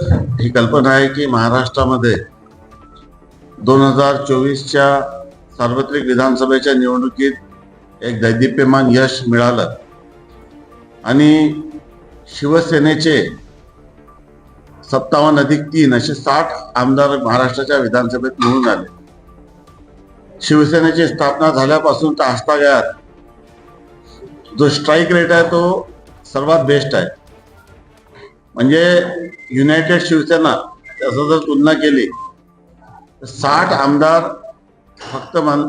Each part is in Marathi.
ही कल्पना आहे की महाराष्ट्रामध्ये दोन हजार चोवीसच्या सार्वत्रिक विधानसभेच्या निवडणुकीत एक दैदिप्यमान यश मिळालं. आणि शिवसेनेचे सत्तावन्न अधिक तीन असे साठ आमदार महाराष्ट्राच्या विधानसभेत निवडून आले. शिवसेनेची स्थापना झाल्यापासून तर आजतागायत जो स्ट्राईक रेट आहे तो सर्वात बेस्ट आहे. म्हणजे युनायटेड शिवसेना असं जर तुलना केली तर साठ आमदार फक्त मान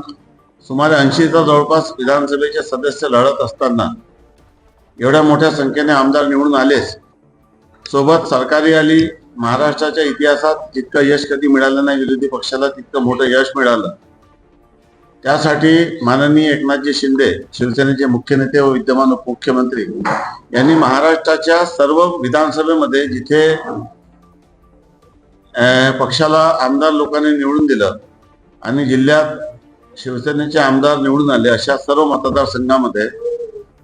सुमारे ऐंशीचा जवळपास विधानसभेचे सदस्य लढत असताना एवढ्या मोठ्या संख्येने आमदार निवडून आलेच. सोबत सरकारी आली महाराष्ट्राच्या इतिहासात जितकं यश कधी मिळालं नाही विरोधी पक्षाला तितकं मोठं यश मिळालं. त्यासाठी माननीय एकनाथजी शिंदे शिवसेनेचे मुख्य नेते व विद्यमान उपमुख्यमंत्री यांनी महाराष्ट्राच्या सर्व विधानसभेमध्ये जिथे पक्षाला आमदार लोकांनी निवडून दिलं आणि जिल्ह्यात शिवसेनेचे आमदार निवडून आले अशा सर्व मतदारसंघामध्ये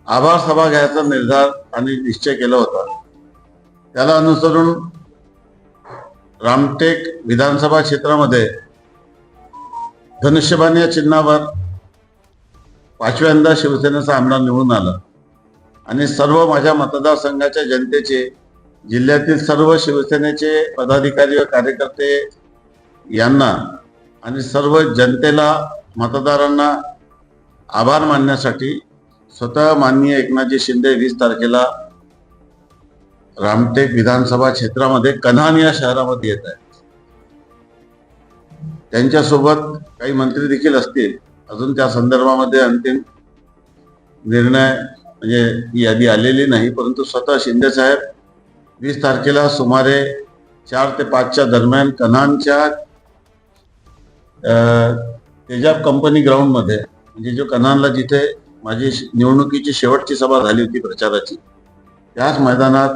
आभार सभा घ्यायचा निर्धार आणि निश्चय केला होता. त्याला अनुसरून रामटेक विधानसभा क्षेत्रामध्ये धनुष्यबाण या चिन्हावर पाचव्यांदा शिवसेनेचा आमदार निवडून आला. आणि सर्व माझ्या मतदारसंघाच्या जनतेचे जिल्ह्यातील सर्व शिवसेनेचे पदाधिकारी व कार्यकर्ते यांना आणि सर्व जनतेला मतदारांना आभार मानण्यासाठी स्वतः माननीय एकनाथजी शिंदे वीस तारखेला रामटेक विधानसभा क्षेत्रामध्ये कन्हान या शहरामध्ये येत आहेत. त्यांच्यासोबत काही मंत्री देखील असतील अजून त्या संदर्भामध्ये अंतिम निर्णय म्हणजे ही यादी आलेली नाही परंतु स्वतः शिंदे साहेब वीस तारखेला सुमारे चार ते पाचच्या दरम्यान कन्हानच्या तेजाब कंपनी ग्राउंडमध्ये म्हणजे जो कन्हानला जिथे माझी निवडणुकीची शेवटची सभा झाली होती प्रचाराची त्याच मैदानात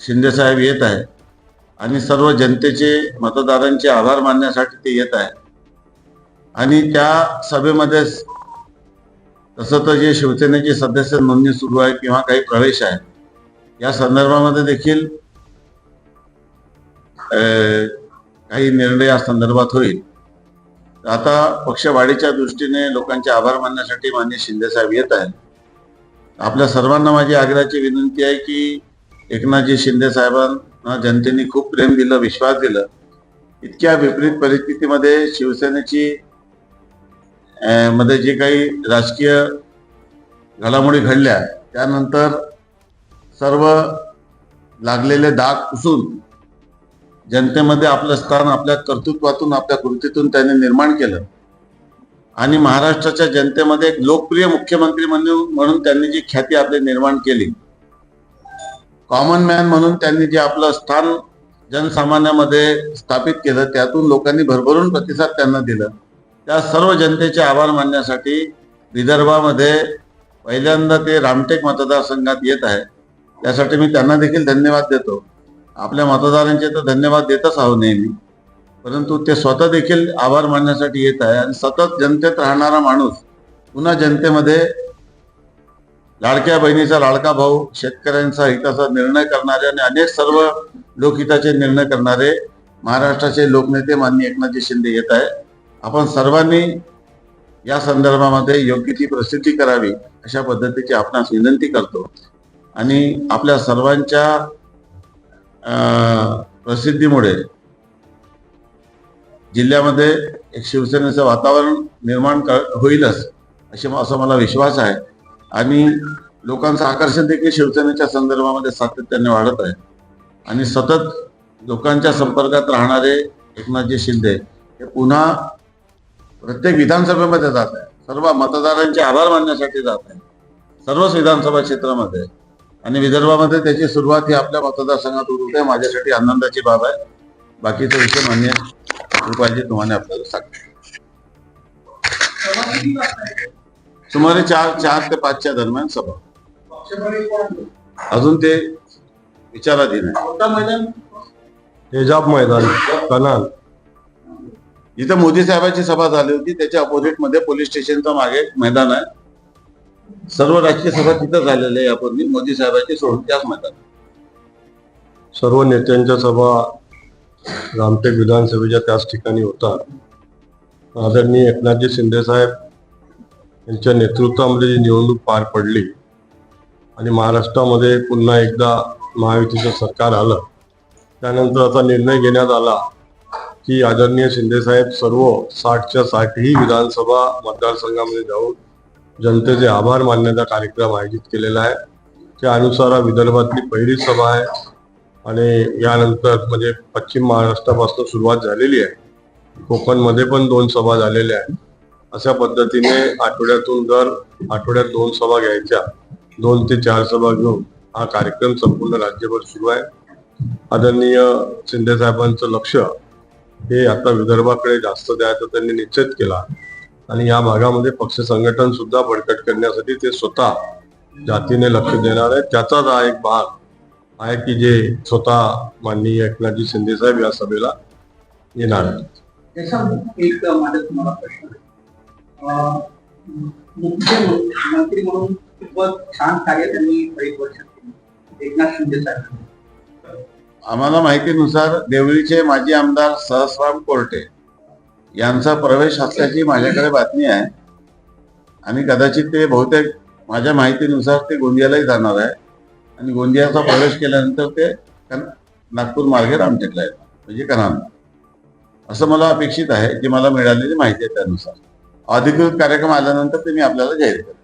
शिंदेसाहेब येत आहे आणि सर्व जनतेचे मतदारांचे आभार मानण्यासाठी ते येत आहे आणि त्या सभेमध्ये तसं तर जे शिवसेनेचे सदस्य नोंदणी सुरू आहे किंवा काही प्रवेश आहे या संदर्भामध्ये देखील काही निर्णय या संदर्भात होईल. आता पक्षवाढीच्या दृष्टीने लोकांचे आभार मानण्यासाठी माननीय शिंदेसाहेब येत आहेत. आपल्या सर्वांना माझी आग्रहाची विनंती आहे की एकनाथजी शिंदे साहेबांना जनतेने खूप प्रेम दिलं विश्वास दिला. इतक्या विपरीत परिस्थितीमध्ये शिवसेनेची मध्ये जे काही राजकीय घडामोडी घडल्या त्यानंतर सर्व लागलेले दाग पुसून जनतेमध्ये आपलं स्थान आपल्या कर्तृत्वातून आपल्या कृतीतून त्यांनी निर्माण केलं. आणि महाराष्ट्राच्या जनतेमध्ये एक लोकप्रिय मुख्यमंत्री म्हणून म्हणून त्यांनी जी ख्याती आपली निर्माण केली कॉमन मॅन म्हणून त्यांनी जे आपलं स्थान जनसामान्यामध्ये स्थापित केलं त्यातून लोकांनी भरभरून प्रतिसाद त्यांना दिलं. त्या सर्व जनतेचे आभार मानण्यासाठी विदर्भामध्ये पहिल्यांदा ते रामटेक मतदारसंघात येत आहे. त्यासाठी मी त्यांना देखील धन्यवाद देतो. आपल्या मतदारांचे तर धन्यवाद देतच आहो नेहमी. परंतु ते स्वतः देखील आभार मानण्यासाठी येत आहे आणि सतत जनतेत राहणारा माणूस पुन्हा जनतेमध्ये लाडक्या बहिणीचा लाडका भाऊ शेतकऱ्यांचा हिताचा निर्णय करणारे आणि अनेक सर्व लोकहिताचे निर्णय करणारे महाराष्ट्राचे लोकनेते माननीय एकनाथजी शिंदे येत आहे आपण सर्वांनी या संदर्भामध्ये योग्य ती प्रसिद्धी करावी अशा पद्धतीची आपणास विनंती करतो. आणि आपल्या सर्वांच्या अं, प्रसिद्धीमुळे जिल्ह्यामध्ये एक शिवसेनेचं वातावरण निर्माण होईलच असे असा मला विश्वास आहे. आणि लोकांचं आकर्षण देखील शिवसेनेच्या संदर्भामध्ये सातत्याने वाढत आहे. आणि सतत लोकांच्या संपर्कात राहणारे एकनाथजी शिंदे हे पुन्हा प्रत्येक विधानसभेमध्ये जात आहे सर्व मतदारांचे आभार मानण्यासाठी जात आहे सर्वच विधानसभा क्षेत्रामध्ये. आणि विदर्भामध्ये त्याची सुरुवात ही आपल्या मतदारसंघात होत आहे माझ्यासाठी आनंदाची बाब आहे. बाकीचे विषय मान्य कृपालजी तुम्हाला आपल्याला सांगते. सुमारे चार चार ते पाचच्या दरम्यान सभा. अजून ते विचाराधीन आहे तेजाब मैदान कनाल. इथं मोदी साहेबांची सभा झाली होती. त्याच्या अपोजिटमध्ये पोलीस स्टेशनच्या मागे मैदान आहे. सर्व राजकीय सभा तिथं झालेल्या आहे यापूर्वी. मोदी साहेबांची सोडून त्याच मैदान सर्व नेत्यांच्या सभा रामटेक विधानसभेच्या त्याच ठिकाणी होतात. आदरणीय एकनाथजी शिंदे साहेब यांच्या नेतृत्वामध्ये जी निवडणूक पार पडली आणि महाराष्ट्रामध्ये पुन्हा एकदा महायुतीचं सरकार आलं त्यानंतर आता निर्णय घेण्यात आला की आदरणीय शिंदेसाहेब सर्व साठच्या साठही विधानसभा मतदारसंघामध्ये जाऊन जनतेचे आभार मानण्याचा कार्यक्रम आयोजित केलेला आहे. त्या अनुसार विदर्भातली पहिली सभा आहे आणि यानंतर म्हणजे पश्चिम महाराष्ट्रापासून सुरुवात झालेली आहे. कोकणमध्ये पण दोन सभा झालेल्या आहेत. अशा पद्धतीने आठवड्यातून दर आठवड्यात दोन सभा घ्यायच्या. दोन ते चार सभा घेऊन हा कार्यक्रम संपूर्ण राज्यभर सुरू आहे. आदरणीय शिंदे साहेबांचं लक्ष हे आता विदर्भाकडे जास्त द्यायचं त्यांनी निश्चित केला. आणि या भागामध्ये पक्ष संघटन सुद्धा बळकट करण्यासाठी ते स्वतः जातीने लक्ष देणार आहे त्याचाच हा एक भाग आहे की जे स्वतः माननीय एकनाथजी शिंदे साहेब या सभेला येणार आहेत. एक माझा तुम्हाला प्रश्न मुख्य मंत्री म्हणून खूपच छान कार्य त्यांनी एक वर्षात एकनाथ शिंदे साहेब आम्हाला माहितीनुसार देवळीचे माजी आमदार सहस्राम कोर्टे यांचा प्रवेश असल्याची माझ्याकडे बातमी आहे. आणि कदाचित ते बहुतेक माझ्या माहितीनुसार ते गोंदियालाही जाणार आहे. आणि गोंदियाचा प्रवेश केल्यानंतर ते नागपूर मार्गे रामटेकला येतात. म्हणजे कनान असं मला अपेक्षित आहे. जी मला मिळालेली माहिती आहे त्यानुसार. अधिकृत कार्यक्रम आल्यानंतर ते मी आपल्याला जाहीर करेन